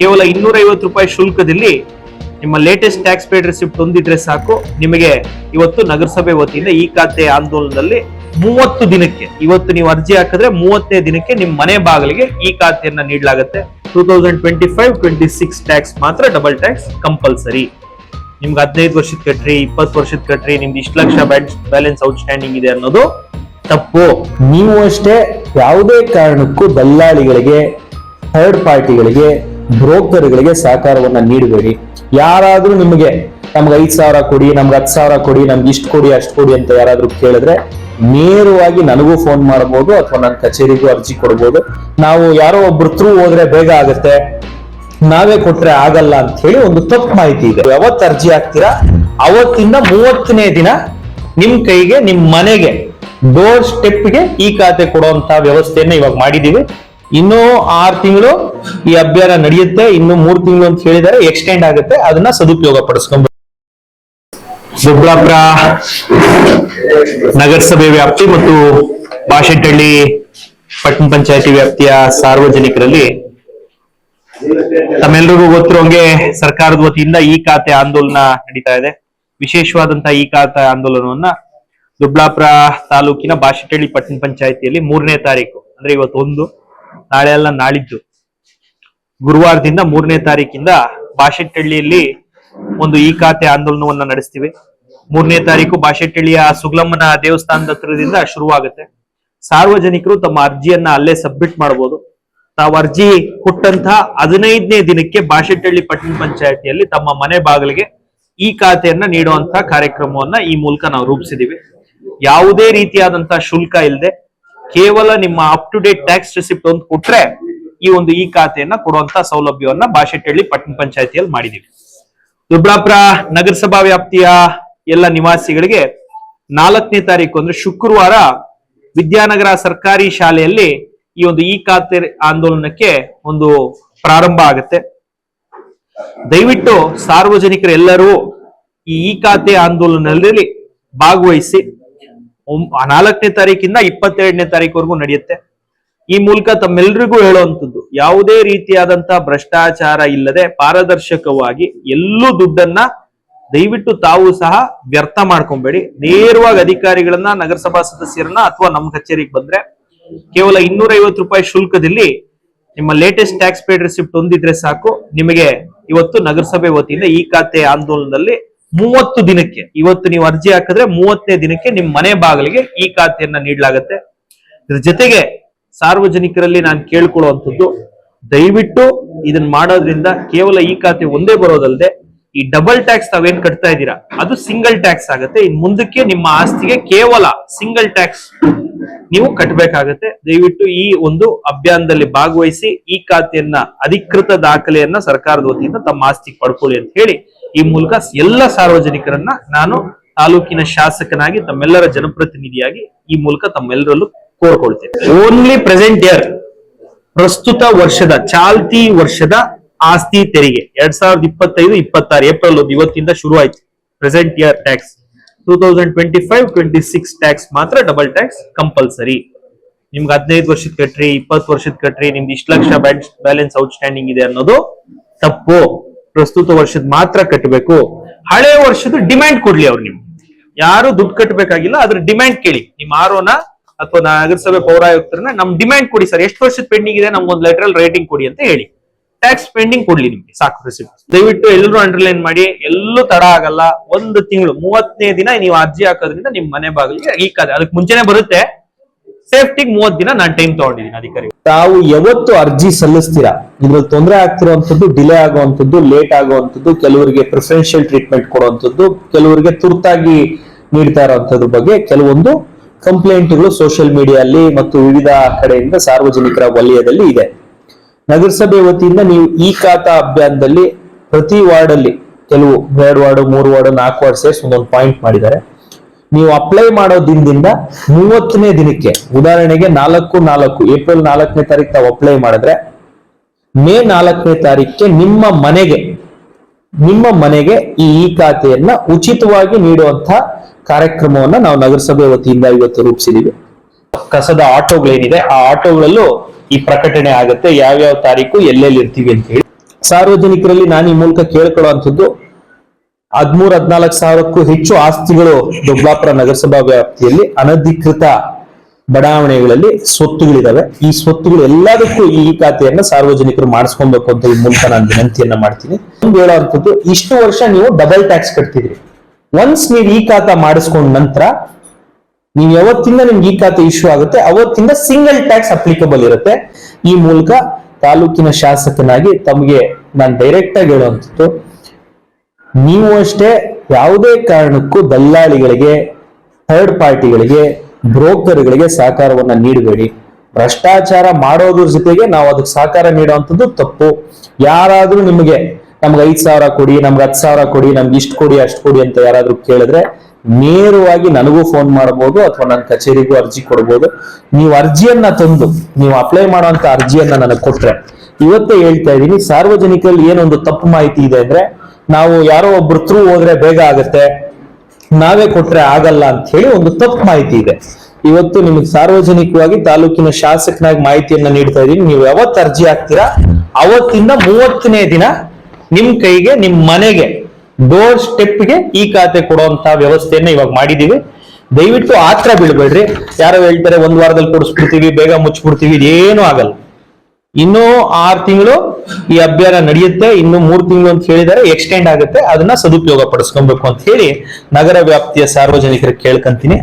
ಕೇವಲ ಇನ್ನೂರ ಐವತ್ತು ರೂಪಾಯಿ ಶುಲ್ಕದಲ್ಲಿ ನಿಮ್ಮ ಲೇಟೆಸ್ಟ್ ಟ್ಯಾಕ್ಸ್ ಪೇಡ್ ರಿಸಿಪ್ಟ್ ಹೊಂದಿದ್ರೆ ಸಾಕು. ನಿಮಗೆ ಇವತ್ತು ನಗರಸಭೆ ವತಿಯಿಂದ ಈ ಖಾತೆ ಆಂದೋಲನದಲ್ಲಿ ಮೂವತ್ತು ದಿನಕ್ಕೆ, ಇವತ್ತು ನೀವು ಅರ್ಜಿ ಹಾಕಿದ್ರೆ ಮೂವತ್ತನೇ ದಿನಕ್ಕೆ ನಿಮ್ಮ ಮನೆ ಬಾಗಿಲಿಗೆ ಈ ಖಾತೆಯನ್ನ ನೀಡಲಾಗುತ್ತೆ. Two thousand twenty five twenty six tax ಮಾತ್ರ ಡಬಲ್ ಟ್ಯಾಕ್ಸ್ ಕಂಪಲ್ಸರಿ ನಿಮ್ಗೆ ಹದಿನೈದು ವರ್ಷದ ಕಟ್ರಿ, ಇಪ್ಪತ್ತು ವರ್ಷದ ಕಟ್ರಿ, ನಿಮ್ದು ಇಷ್ಟು ಲಕ್ಷ ಬ್ಯಾಲೆನ್ಸ್ ಔಟ್ಸ್ಟ್ಯಾಂಡಿಂಗ್ ಇದೆ ಅನ್ನೋದು ತಪ್ಪು. ನೀವು ಅಷ್ಟೇ ಯಾವುದೇ ಕಾರಣಕ್ಕೂ ದಲ್ಲಾಳಿಗಳಿಗೆ ಥರ್ಡ್ ಪಾರ್ಟಿಗಳಿಗೆ ಬ್ರೋಕರ್ಗಳಿಗೆ ಸಹಕಾರವನ್ನ ನೀಡಬೇಡಿ. ಯಾರಾದ್ರೂ ನಿಮಗೆ ನಮ್ಗೆ ಐದ್ ಸಾವಿರ ಕೊಡಿ, ನಮ್ಗೆ ಹತ್ತು ಸಾವಿರ ಕೊಡಿ, ನಮ್ಗೆ ಇಷ್ಟು ಕೊಡಿ, ಅಷ್ಟು ಕೊಡಿ ಅಂತ ಯಾರಾದ್ರೂ ಕೇಳಿದ್ರೆ ನೇರವಾಗಿ ನನಗೂ ಫೋನ್ ಮಾಡಬಹುದು ಅಥವಾ ನನ್ನ ಕಚೇರಿಗೂ ಅರ್ಜಿ ಕೊಡ್ಬೋದು. ನಾವು ಯಾರೋ ಒಬ್ರು ಥ್ರೂ ಹೋದ್ರೆ ಬೇಗ ಆಗುತ್ತೆ. ನಾವೇ ಕೊಟ್ರೆ ಆಗಲ್ಲ ಅಂತ ಹೇಳಿ ಒಂದು ತಪ್ಪು ಮಾಹಿತಿ ಇದೆ. ಯಾವತ್ತು ಅರ್ಜಿ ಹಾಕ್ತೀರಾ? ಅವತ್ತಿಂದ ಮೂವತ್ತನೇ ದಿನ ನಿಮ್ ಕೈಗೆ, ನಿಮ್ ಮನೆಗೆ ಡೋರ್ ಸ್ಟೆಪ್ಗೆ ಈ ಖಾತೆ ಕೊಡುವಂತ ವ್ಯವಸ್ಥೆಯನ್ನು ಇವಾಗ ಮಾಡಿದೀವಿ ಇನ್ನು ಆರು ತಿಂಗಳು ಈ ಅಭ್ಯಾರ ನಡೆಯುತ್ತೆ. ಇನ್ನು ಮೂರು ತಿಂಗಳು ಅಂತ ಹೇಳಿದರೆ ಎಕ್ಸ್ಟೆಂಡ್ ಆಗುತ್ತೆ. ಅದನ್ನ ಸದುಪಯೋಗ ಪಡಿಸ್ಕೊಂಡ್ ನಗರಸಭೆ ವ್ಯಾಪ್ತಿ ಮತ್ತು ಬಾಶೆಟ್ಟಹಳ್ಳಿ ಪಟ್ಟಣ ಪಂಚಾಯತಿ ವ್ಯಾಪ್ತಿಯ ಸಾರ್ವಜನಿಕರಲ್ಲಿ ತಮ್ಮೆಲ್ಲರಿಗೂ ಗೊತ್ತಿರೋಂಗೆ ಸರ್ಕಾರದ ವತಿಯಿಂದ ಈ ಖಾತೆ ಆಂದೋಲನ ನಡೀತಾ ಇದೆ. ವಿಶೇಷವಾದಂತಹ ಈ ಖಾತೆ ಆಂದೋಲನವನ್ನ ದುಬ್ಲಾಪುರ ತಾಲೂಕಿನ ಬಾಷೆಟ್ಟಳ್ಳಿ ಪಟ್ಟಣ ಪಂಚಾಯತಿಯಲ್ಲಿ ಮೂರನೇ ತಾರೀಕು, ಅಂದ್ರೆ ಇವತ್ತು ಒಂದು ನಾಳೆ ಅಲ್ಲ, ನಾಳಿದ್ದು. ಗುರುವಾರದಿಂದ ಮೂರನೇ ತಾರೀಕಿಂದ ಬಾಶೆಟ್ಟಹಳ್ಳಿಯಲ್ಲಿ ಒಂದು ಈ ಖಾತೆ ಆಂದೋಲನವನ್ನ ನಡೆಸ್ತೀವಿ. ಮೂರನೇ ತಾರೀಕು ಬಾಶೆಟ್ಟಹಳ್ಳಿಯ ಸುಗ್ಲಮ್ಮನ ದೇವಸ್ಥಾನದ ಹತ್ರದಿಂದ ಶುರುವಾಗುತ್ತೆ. ಸಾರ್ವಜನಿಕರು ತಮ್ಮ ಅರ್ಜಿಯನ್ನ ಅಲ್ಲೇ ಸಬ್ಮಿಟ್ ಮಾಡಬಹುದು ತಾವು ಅರ್ಜಿ ಕೊಟ್ಟಂತಹ ಹದಿನೈದನೇ ದಿನಕ್ಕೆ ಬಾಶೆಟ್ಟಹಳ್ಳಿ ಪಟ್ಟಣ ಪಂಚಾಯತಿಯಲ್ಲಿ ತಮ್ಮ ಮನೆ ಬಾಗಿಲಿಗೆ ಈ ಖಾತೆಯನ್ನ ನೀಡುವಂತಹ ಕಾರ್ಯಕ್ರಮವನ್ನ ಈ ಮೂಲಕ ನಾವು ರೂಪಿಸಿದೀವಿ ಯಾವುದೇ ರೀತಿಯಾದಂತಹ ಶುಲ್ಕ ಇಲ್ಲದೆ ಕೇವಲ ನಿಮ್ಮ up to date tax receipt ಒಂದು ಕೊಟ್ರೆ ಈ ಒಂದು ಈ ಖಾತೆಯನ್ನ ಕೊಡುವಂತ ಸೌಲಭ್ಯವನ್ನ ಬಾಶೆಟ್ಟಹಳ್ಳಿ ಪಟ್ಟಣ ಪಂಚಾಯತಿಯಲ್ಲಿ ಮಾಡಿದೀವಿ. ದುಬ್ಳಾಪುರ ನಗರಸಭಾ ವ್ಯಾಪ್ತಿಯ ಎಲ್ಲ ನಿವಾಸಿಗಳಿಗೆ ನಾಲ್ಕನೇ ತಾರೀಕು ಅಂದ್ರೆ ಶುಕ್ರವಾರ ವಿದ್ಯಾನಗರ ಸರ್ಕಾರಿ ಶಾಲೆಯಲ್ಲಿ ಈ ಒಂದು ಈ ಖಾತೆ ಆಂದೋಲನಕ್ಕೆ ಒಂದು ಪ್ರಾರಂಭ ಆಗುತ್ತೆ. ದಯವಿಟ್ಟು ಸಾರ್ವಜನಿಕರೆಲ್ಲರೂ ಈ ಈ ಖಾತೆ ಆಂದೋಲನದಲ್ಲಿ ಭಾಗವಹಿಸಿ ನಾಲ್ಕನೇ ತಾರೀಕಿಂದ ಇಪ್ಪತ್ತೆರಡನೇ ತಾರೀಕುವರೆಗೂ ನಡೆಯುತ್ತೆ. ಈ ಮೂಲಕ ತಮ್ಮೆಲ್ರಿಗೂ ಹೇಳುವಂಥದ್ದು, ಯಾವುದೇ ರೀತಿಯಾದಂತಹ ಭ್ರಷ್ಟಾಚಾರ ಇಲ್ಲದೆ ಪಾರದರ್ಶಕವಾಗಿ ಎಲ್ಲೂ ದುಡ್ಡನ್ನ ದಯವಿಟ್ಟು ತಾವು ಸಹ ವ್ಯರ್ಥ ಮಾಡ್ಕೊಂಬೇಡಿ. ನೇರವಾಗಿ ಅಧಿಕಾರಿಗಳನ್ನ, ನಗರಸಭಾ ಸದಸ್ಯರನ್ನ ಅಥವಾ ನಮ್ಮ ಕಚೇರಿಗೆ ಬಂದ್ರೆ ಕೇವಲ ಇನ್ನೂರ ಐವತ್ತು ರೂಪಾಯಿ ಶುಲ್ಕದಲ್ಲಿ ನಿಮ್ಮ ಲೇಟೆಸ್ಟ್ ಟ್ಯಾಕ್ಸ್ ಪೇಡ್ ರಿಸಿಪ್ಟ್ ಹೊಂದಿದ್ರೆ ಸಾಕು. ನಿಮಗೆ ಇವತ್ತು ನಗರಸಭೆ ವತಿಯಿಂದ ಈ ಖಾತೆ ಆಂದೋಲನದಲ್ಲಿ ಮೂವತ್ತು ದಿನಕ್ಕೆ. ಇವತ್ತು ನೀವು ಅರ್ಜಿ ಹಾಕಿದ್ರೆ ಮೂವತ್ತನೇ ದಿನಕ್ಕೆ ನಿಮ್ಮ ಮನೆ ಬಾಗಿಲಿಗೆ ಈ ಖಾತೆಯನ್ನ ನೀಡಲಾಗುತ್ತೆ. ಇದ್ರ ಜೊತೆಗೆ ಸಾರ್ವಜನಿಕರಲ್ಲಿ ನಾನು ಕೇಳ್ಕೊಳ್ಳುವಂಥದ್ದು, ದಯವಿಟ್ಟು ಇದನ್ನ ಮಾಡೋದ್ರಿಂದ ಕೇವಲ ಈ ಖಾತೆ ಒಂದೇ ಬರೋದಲ್ಲದೆ ಈ ಡಬಲ್ ಟ್ಯಾಕ್ಸ್ ತಾವೇನ್ ಕಟ್ತಾ ಇದ್ದೀರಾ? ಅದು ಸಿಂಗಲ್ ಟ್ಯಾಕ್ಸ್ ಆಗುತ್ತೆ. ಇನ್ ಮುಂದಕ್ಕೆ ನಿಮ್ಮ ಆಸ್ತಿಗೆ ಕೇವಲ ಸಿಂಗಲ್ ಟ್ಯಾಕ್ಸ್ ನೀವು ಕಟ್ಟಬೇಕಾಗತ್ತೆ ದಯವಿಟ್ಟು ಈ ಒಂದು ಅಭಿಯಾನದಲ್ಲಿ ಭಾಗವಹಿಸಿ ಈ ಖಾತೆಯನ್ನ ಅಧಿಕೃತ ದಾಖಲೆಯನ್ನ ಸರ್ಕಾರದ ವತಿಯಿಂದ ತಮ್ಮ ಆಸ್ತಿಗೆ ಪಡ್ಕೊಳ್ಳಿ ಅಂತ ಹೇಳಿ ಈ ಮೂಲಕ ಎಲ್ಲ ಸಾರ್ವಜನಿಕರನ್ನ ನಾನು ತಾಲೂಕಿನ ಶಾಸಕನಾಗಿ ತಮ್ಮೆಲ್ಲರ ಜನಪ್ರತಿನಿಧಿಯಾಗಿ ಈ ಮೂಲಕ ತಮ್ಮೆಲ್ಲರಲ್ಲೂ ಕೋರ್ಕೊಳ್ತೇನೆ. ಓನ್ಲಿ ಪ್ರೆಸೆಂಟ್ ಇಯರ್ ಪ್ರಸ್ತುತ ವರ್ಷದ, ಚಾಲ್ತಿ ವರ್ಷದ ಆಸ್ತಿ ತೆರಿಗೆ, ಎರಡ್ ಸಾವಿರದ ಇಪ್ಪತ್ತೈದು, ಇಪ್ಪತ್ತಾರು, ಏಪ್ರಿಲ್ ಒಂದು, ಇವತ್ತಿಂದ ಶುರು ಆಯ್ತು. Present year tax two thousand twenty five twenty six tax ಮಾತ್ರ ಡಬಲ್ ಟ್ಯಾಕ್ಸ್ ಕಂಪಲ್ಸರಿ ನಿಮ್ಗೆ ಹದಿನೈದು ವರ್ಷದ ಕಟ್ರಿ, ಇಪ್ಪತ್ತು ವರ್ಷದ ಕಟ್ರಿ, ನಿಮ್ದು ಇಷ್ಟು ಲಕ್ಷ ಬ್ಯಾಲೆನ್ಸ್ ಔಟ್ ಸ್ಟ್ಯಾಂಡಿಂಗ್ ಇದೆ ಅನ್ನೋದು ತಪ್ಪು. ಪ್ರಸ್ತುತ ವರ್ಷದ ಮಾತ್ರ ಕಟ್ಟಬೇಕು ಹಳೆ ವರ್ಷದ ಡಿಮ್ಯಾಂಡ್ ಕೊಡ್ಲಿ ಅವ್ರು ನಿಮ್ಗೆ. ಯಾರು ದುಡ್ಡು ಕಟ್ಟಬೇಕಾಗಿಲ್ಲ ಅದ್ರ ಡಿಮ್ಯಾಂಡ್ ಕೇಳಿ. ನಿಮ್ಮ ಆರೋನ ಅಥವಾ ನಗರಸಭೆ ಪೌರಾಯುಕ್ತರನ್ನ ನಮ್ ಡಿಮ್ಯಾಂಡ್ ಕೊಡಿ ಸರ್. ಎಷ್ಟು ವರ್ಷದ ಪೆಂಡಿಂಗ್ ಇದೆ, ನಮ್ಗೊಂದು ಲೆಟರ್ ರೇಟಿಂಗ್ ಕೊಡಿ ಅಂತ ಹೇಳಿ. ಟ್ಯಾಕ್ಸ್ ಪೆಂಡಿಂಗ್ ಕೊಡ್ಲಿ ನಿಮ್ಗೆ, ಸಾಕು ರಿಸಿಪ್ಟ್ ದಯವಿಟ್ಟು ಎಲ್ಲರೂ ಅಂಡರ್ಲೈನ್ ಮಾಡಿ, ಎಲ್ಲೂ ತಡ ಆಗಲ್ಲ. ಒಂದು ತಿಂಗಳು, ಮೂವತ್ತನೇ ದಿನ ನೀವು ಅರ್ಜಿ ಹಾಕೋದ್ರಿಂದ ನಿಮ್ ಮನೆ ಬಾಗಿಲಿಗೆ ಈ ಖಾತೆ ಅದಕ್ಕೆ ಮುಂಚೆನೆ ಬರುತ್ತೆ. ಸೇಫ್ಟಿಗೆ ಮೂವತ್ ದಿನ ನಾನು ಟೈಮ್ ತಗೊಂಡಿದ್ದೀನಿ ಅಧಿಕಾರಿ ತಾವು ಯಾವತ್ತು ಅರ್ಜಿ ಸಲ್ಲಿಸ್ತೀರಾ? ಇದ್ರಲ್ಲಿ ತೊಂದರೆ ಆಗ್ತಿರುವಂತದ್ದು ಡಿಲೇ ಆಗುವಂತದ್ದು ಲೇಟ್ ಆಗುವಂತದ್ದು ಕೆಲವರಿಗೆ ಪ್ರಿಫರೆನ್ಷಿಯಲ್ ಟ್ರೀಟ್ಮೆಂಟ್ ಕೊಡುವಂಥದ್ದು, ಕೆಲವರಿಗೆ ತುರ್ತಾಗಿ ನೀಡ್ತಾ ಇರುವಂತದ್ರ ಬಗ್ಗೆ ಕೆಲವೊಂದು ಕಂಪ್ಲೇಂಟ್ಗಳು ಸೋಷಿಯಲ್ ಮೀಡಿಯಲ್ಲಿ ಮತ್ತು ವಿವಿಧ ಕಡೆಯಿಂದ ಸಾರ್ವಜನಿಕರ ವಲಯದಲ್ಲಿ ಇದೆ. ನಗರಸಭೆ ವತಿಯಿಂದ ನೀವು ಈ ಖಾತಾ ಅಭಿಯಾನದಲ್ಲಿ ಪ್ರತಿ ವಾರ್ಡ್ ಅಲ್ಲಿ ಕೆಲವು ಎರಡು ವಾರ್ಡ್, ಮೂರು ವಾರ್ಡ್, ನಾಲ್ಕು ವಾರ್ಡ್ ಸೇರಿಸಿ ಒಂದೊಂದು ಪಾಯಿಂಟ್ ಮಾಡಿದ್ದಾರೆ. ನೀವು ಅಪ್ಲೈ ಮಾಡೋ ದಿನದಿಂದ ಮೂವತ್ತನೇ ದಿನಕ್ಕೆ, ಉದಾಹರಣೆಗೆ ನಾಲ್ಕು ನಾಲ್ಕು ಏಪ್ರಿಲ್ ನಾಲ್ಕನೇ ತಾರೀಕು ತಾವು ಅಪ್ಲೈ ಮಾಡಿದ್ರೆ, ಮೇ ನಾಲ್ಕನೇ ತಾರೀಕಿಗೆ ನಿಮ್ಮ ಮನೆಗೆ ನಿಮ್ಮ ಮನೆಗೆ ಈ ಇ ಖಾತೆಯನ್ನ ಉಚಿತವಾಗಿ ನೀಡುವಂತಹ ಕಾರ್ಯಕ್ರಮವನ್ನ ನಾವು ನಗರಸಭೆ ವತಿಯಿಂದ ಇವತ್ತು ರೂಪಿಸಿದೀವಿ ಕಸದ ಆಟೋಗಳೇನಿದೆ, ಆ ಆಟೋಗಳಲ್ಲೂ ಈ ಪ್ರಕಟಣೆ ಆಗುತ್ತೆ, ಯಾವ್ಯಾವ ತಾರೀಕು ಎಲ್ಲೆಲ್ಲಿ ಇರ್ತೀವಿ ಅಂತ ಹೇಳಿ. ಸಾರ್ವಜನಿಕರಲ್ಲಿ ನಾನು ಈ ಮೂಲಕ ಕೇಳ್ಕೊಳ್ಳುವಂಥದ್ದು ಹದ್ಮೂರ್, ಹದ್ನಾಲ್ಕು ಸಾವಿರಕ್ಕೂ ಹೆಚ್ಚು ಆಸ್ತಿಗಳು ದೊಡ್ಡಾಪುರ ನಗರಸಭಾ ವ್ಯಾಪ್ತಿಯಲ್ಲಿ ಅನಧಿಕೃತ ಬಡಾವಣೆಗಳಲ್ಲಿ ಸ್ವತ್ತುಗಳಿದಾವೆ. ಈ ಸ್ವತ್ತುಗಳು ಎಲ್ಲದಕ್ಕೂ ಈ ಖಾತೆಯನ್ನ ಸಾರ್ವಜನಿಕರು ಮಾಡಿಸ್ಕೊಬೇಕು ಅಂತ ಈ ಮೂಲಕ ನಾನು ವಿನಂತಿಯನ್ನ ಮಾಡ್ತೀನಿ. ಒಂದು ಹೇಳುವಂಥದ್ದು ಇಷ್ಟು ವರ್ಷ ನೀವು ಡಬಲ್ ಟ್ಯಾಕ್ಸ್ ಕಟ್ತಿದ್ರಿ. ಒನ್ಸ್ ನೀವು ಈ ಖಾತಾ ಮಾಡಿಸ್ಕೊಂಡ ನಂತರ ನೀವು ಯಾವತ್ತಿಂದ ನಿಮ್ಗೆ ಈ ಖಾತೆ ಇಶ್ಯೂ ಆಗುತ್ತೆ, ಅವತ್ತಿಂದ ಸಿಂಗಲ್ ಟ್ಯಾಕ್ಸ್ ಅಪ್ಲಿಕಬಲ್ ಇರುತ್ತೆ. ಈ ಮೂಲಕ ತಾಲೂಕಿನ ಶಾಸಕನಾಗಿ ತಮಗೆ ನಾನು ಡೈರೆಕ್ಟ್ ಆಗಿ ಹೇಳುವಂಥದ್ದು ನೀವು ಅಷ್ಟೇ ಯಾವುದೇ ಕಾರಣಕ್ಕೂ ದಲ್ಲಾಳಿಗಳಿಗೆ ಥರ್ಡ್ ಪಾರ್ಟಿಗಳಿಗೆ ಬ್ರೋಕರ್ಗಳಿಗೆ ಸಹಕಾರವನ್ನ ನೀಡಬೇಡಿ. ಭ್ರಷ್ಟಾಚಾರ ಮಾಡೋದ್ರ ಜೊತೆಗೆ ನಾವು ಅದಕ್ಕೆ ಸಹಕಾರ ನೀಡುವಂಥದ್ದು ತಪ್ಪು. ಯಾರಾದ್ರೂ ನಿಮಗೆ, ನಮ್ಗೆ ಐದ್ ಸಾವಿರ ಕೊಡಿ, ನಮ್ಗೆ ಹತ್ತು ಸಾವಿರ ಕೊಡಿ, ನಮ್ಗೆ ಇಷ್ಟು ಕೊಡಿ, ಅಷ್ಟು ಕೊಡಿ ಅಂತ ಯಾರಾದ್ರೂ ಕೇಳಿದ್ರೆ ನೇರವಾಗಿ ನನಗೂ ಫೋನ್ ಮಾಡಬಹುದು ಅಥವಾ ನನ್ನ ಕಚೇರಿಗೂ ಅರ್ಜಿ ಕೊಡ್ಬೋದು. ನೀವು ಅರ್ಜಿಯನ್ನ ತಂದು, ನೀವು ಅಪ್ಲೈ ಮಾಡುವಂತ ಅರ್ಜಿಯನ್ನ ನನಗೆ ಕೊಟ್ರೆ, ಇವತ್ತೇ ಹೇಳ್ತಾ ಇದ್ದೀನಿ, ಸಾರ್ವಜನಿಕರಲ್ಲಿ ಏನೊಂದು ತಪ್ಪು ಮಾಹಿತಿ ಇದೆ ಅಂದ್ರೆ ನಾವು ಯಾರೋ ಒಬ್ರು ಥ್ರೂ ಹೋದ್ರೆ ಬೇಗ ಆಗುತ್ತೆ. ನಾವೇ ಕೊಟ್ರೆ ಆಗಲ್ಲ ಅಂತ ಹೇಳಿ ಒಂದು ತಪ್ಪು ಮಾಹಿತಿ ಇದೆ. ಇವತ್ತು ನಿಮಗೆ ಸಾರ್ವಜನಿಕವಾಗಿ ತಾಲೂಕಿನ ಶಾಸಕನಾಗಿ ಮಾಹಿತಿಯನ್ನ ನೀಡ್ತಾ ಇದ್ದೀನಿ. ನೀವು ಯಾವತ್ತು ಅರ್ಜಿ ಹಾಕ್ತೀರಾ? ಅವತ್ತಿಂದ ಮೂವತ್ತನೇ ದಿನ ನಿಮ್ ಕೈಗೆ, ನಿಮ್ ಮನೆಗೆ ಡೋರ್ ಸ್ಟೆಪ್ಗೆ ಈ ಖಾತೆ ಕೊಡುವಂತಹ ವ್ಯವಸ್ಥೆಯನ್ನ ಇವಾಗ ಮಾಡಿದೀವಿ ದಯವಿಟ್ಟು ಆತ್ರ ಬೀಳ್ಬೇಡ್ರಿ. ಯಾರೋ ಹೇಳ್ತಾರೆ, ಒಂದ್ ವಾರದಲ್ಲಿ ಕೊಡಿಸ್ಬಿಡ್ತೀವಿ, ಬೇಗ ಮುಚ್ಚಿಬಿಡ್ತೀವಿ, ಇದೇನು ಆಗಲ್ಲ. ಇನ್ನೂ ಆರು ತಿಂಗಳು ಈ ಅಭಿಯಾನ ನಡೆಯುತ್ತೆ. ಇನ್ನು ಮೂರು ತಿಂಗಳು ಅಂತ ಹೇಳಿದರೆ ಎಕ್ಸ್ಟೆಂಡ್ ಆಗುತ್ತೆ. ಅದನ್ನ ಸದುಪಯೋಗ ಪಡಿಸ್ಕೊಬೇಕು ಅಂತ ಹೇಳಿ ನಗರ ವ್ಯಾಪ್ತಿಯ ಸಾರ್ವಜನಿಕರಿಗೆ ಕೇಳ್ಕಂತೀನಿ.